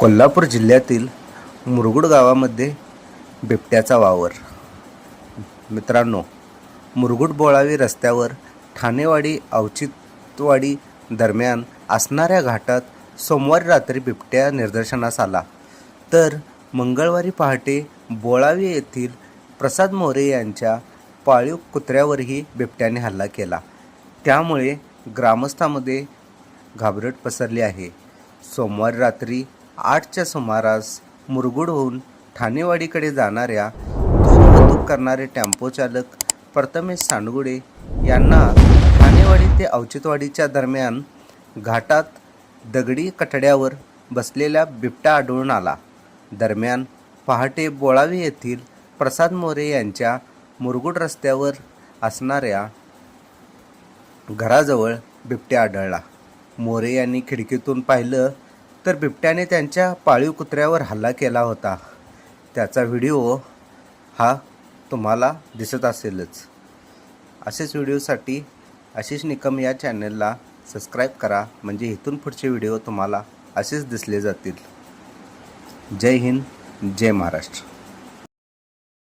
कोल्हापूर जिल्ह्यातील मुरगुड गावामध्ये बिबट्याचा वावर. मित्रांनो मुरगुड बोळावी रस्त्यावर ठाणेवाडी अवचितवाडी दरम्यान असणाऱ्या घाटात सोमवारी रात्री बिबट्या निदर्शनास आला. तर मंगळवारी पहाटे बोळावी येथील प्रसाद मोरे यांच्या पाळीव कुत्र्यावरही बिबट्याने हल्ला केला. त्यामुळे ग्रामस्थामध्ये घाबरट पसरली आहे. सोमवारी रात्री आठच्या सुमारास मुरगुडहून ठाणेवाडीकडे जाणाऱ्या दूध वाहतूक करणारे टेम्पो चालक प्रथमेश सांडगुडे यांना ठाणेवाडी ते अवचितवाडीच्या दरम्यान घाटात दगडी कठड्यावर बसलेला बिबटा आढळून आला. दरम्यान पहाटे बोळावी येथील प्रसाद मोरे यांच्या मुरगुड रस्त्यावर असणाऱ्या घराजवळ बिबट्या आढळला. मोरे यांनी खिडकीतून पाहिलं तर बिबट्याने त्यांच्या पाळीव कुत्र्यावर हल्ला केला होता. त्याचा व्हिडिओ हा तुम्हाला दिसत असेलच. असेच व्हिडिओसाठी आशिष निकम या चॅनलला सबस्क्राईब करा म्हणजे इथून पुढचे व्हिडिओ तुम्हाला असेच दिसले जातील. जय हिंद जय महाराष्ट्र.